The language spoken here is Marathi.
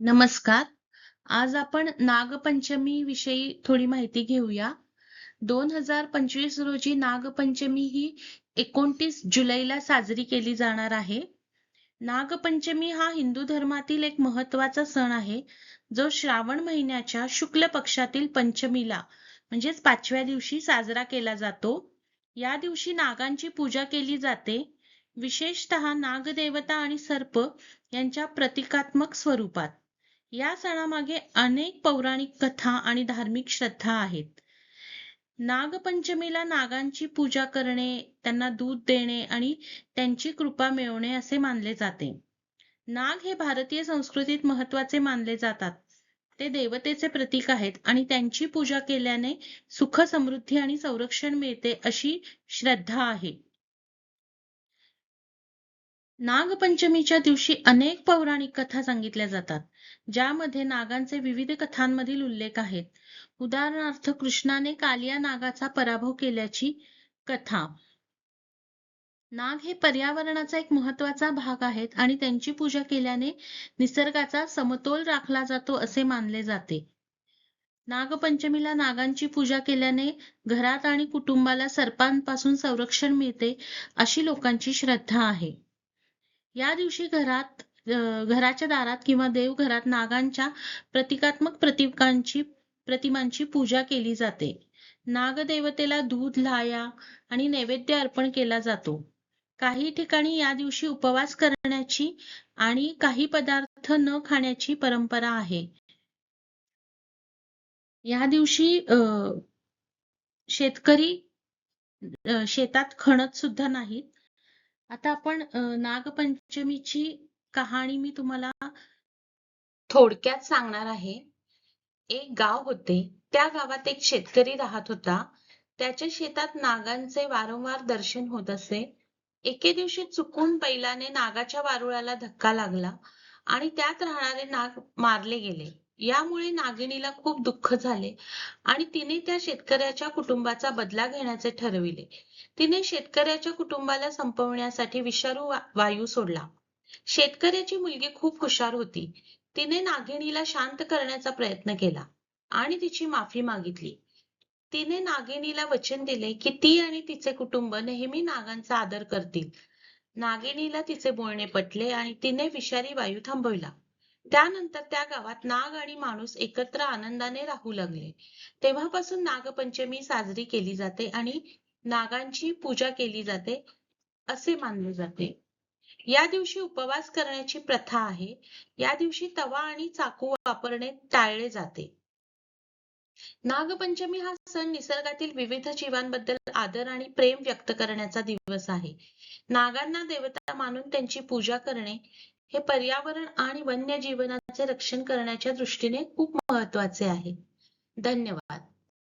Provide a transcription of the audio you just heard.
नमस्कार. आज आपण नागपंचमी विषयी थोडी माहिती घेऊया. दोन हजार पंचवीस रोजी नागपंचमी ही एकोणतीस जुलैला साजरी केली जाणार आहे. नागपंचमी हा हिंदू धर्मातील एक महत्त्वाचा सण आहे जो श्रावण महिन्याच्या शुक्ल पक्षातील पंचमीला म्हणजेच पाचव्या दिवशी साजरा केला जातो. या दिवशी नागांची पूजा केली जाते. विशेषतः नागदेवता आणि सर्प यांच्या प्रतिकात्मक स्वरूपात. या सणामागे अनेक पौराणिक कथा आणि धार्मिक श्रद्धा आहेत. नागपंचमीला नागांची पूजा करणे त्यांना दूध देणे आणि त्यांची कृपा मिळवणे असे मानले जाते. नाग हे भारतीय संस्कृतीत महत्त्वाचे मानले जातात. ते देवतेचे प्रतीक आहेत आणि त्यांची पूजा केल्याने सुख समृद्धी आणि संरक्षण मिळते अशी श्रद्धा आहे. नागपंचमीच्या दिवशी अनेक पौराणिक कथा सांगितल्या जातात ज्यामध्ये नागांचे विविध कथांमधील उल्लेख आहेत. उदाहरणार्थ कृष्णाने कालिया नागाचा पराभव केल्याची कथा. नाग हे पर्यावरणाचा एक महत्त्वाचा भाग आहेत आणि त्यांची पूजा केल्याने निसर्गाचा समतोल राखला जातो असे मानले जाते. नागपंचमीला नागांची पूजा केल्याने घरात आणि कुटुंबाला सर्पांपासून संरक्षण मिळते अशी लोकांची श्रद्धा आहे. या दिवशी घरात घराच्या दारात किंवा देवघरात नागांच्या प्रतिकात्मक प्रतिकांची प्रतिमांची पूजा केली जाते. नागदेवतेला दूध लाया आणि नैवेद्य अर्पण केला जातो. काही ठिकाणी या दिवशी उपवास करण्याची आणि काही पदार्थ न खाण्याची परंपरा आहे. या दिवशी शेतकरी शेतात खणत सुद्धा नाहीत. आता आपण नागपंचमीची कहाणी मी तुम्हाला थोडक्यात सांगणार आहे. एक गाव होते. त्या गावात एक शेतकरी राहत होता. त्याच्या शेतात नागांचे वारंवार दर्शन होत असे. एके दिवशी चुकून बैलाने नागाच्या वारुळाला धक्का लागला आणि त्यात राहणारे नाग मारले गेले. यामुळे नागिनीला खूप दुःख झाले आणि तिने त्या शेतकऱ्याच्या कुटुंबाचा बदला घेण्याचे ठरविले. तिने शेतकऱ्याच्या कुटुंबाला संपवण्यासाठी विषारू वायू सोडला. शेतकऱ्याची मुलगी खूप हुशार होती. तिने नागिनीला शांत करण्याचा प्रयत्न केला आणि तिची माफी मागितली. तिने नागिनीला वचन दिले की ती आणि तिचे कुटुंब नेहमी नागांचा आदर करतील. नागिनीला तिचे बोलणे पटले आणि तिने विषारी वायू थांबविला. त्यानंतर त्या गावात नाग आणि माणूस एकत्र आनंदाने राहू लागले. तेव्हापासून नागपंचमी साजरी केली जाते आणि नागांची पूजा केली जाते असे मानले जाते. या दिवशी उपवास करण्याची प्रथा आहे. या दिवशी तवा आणि चाकू वापरणे टाळले जाते. नागपंचमी हा सण निसर्गातील विविध जीवांबद्दल आदर आणि प्रेम व्यक्त करण्याचा दिवस आहे. नागांना देवता मानून त्यांची पूजा करणे हे पर्यावरण आणि वन्य जीवनाचे रक्षण करण्याच्या दृष्टीने खूप महत्त्वाचे आहे. धन्यवाद.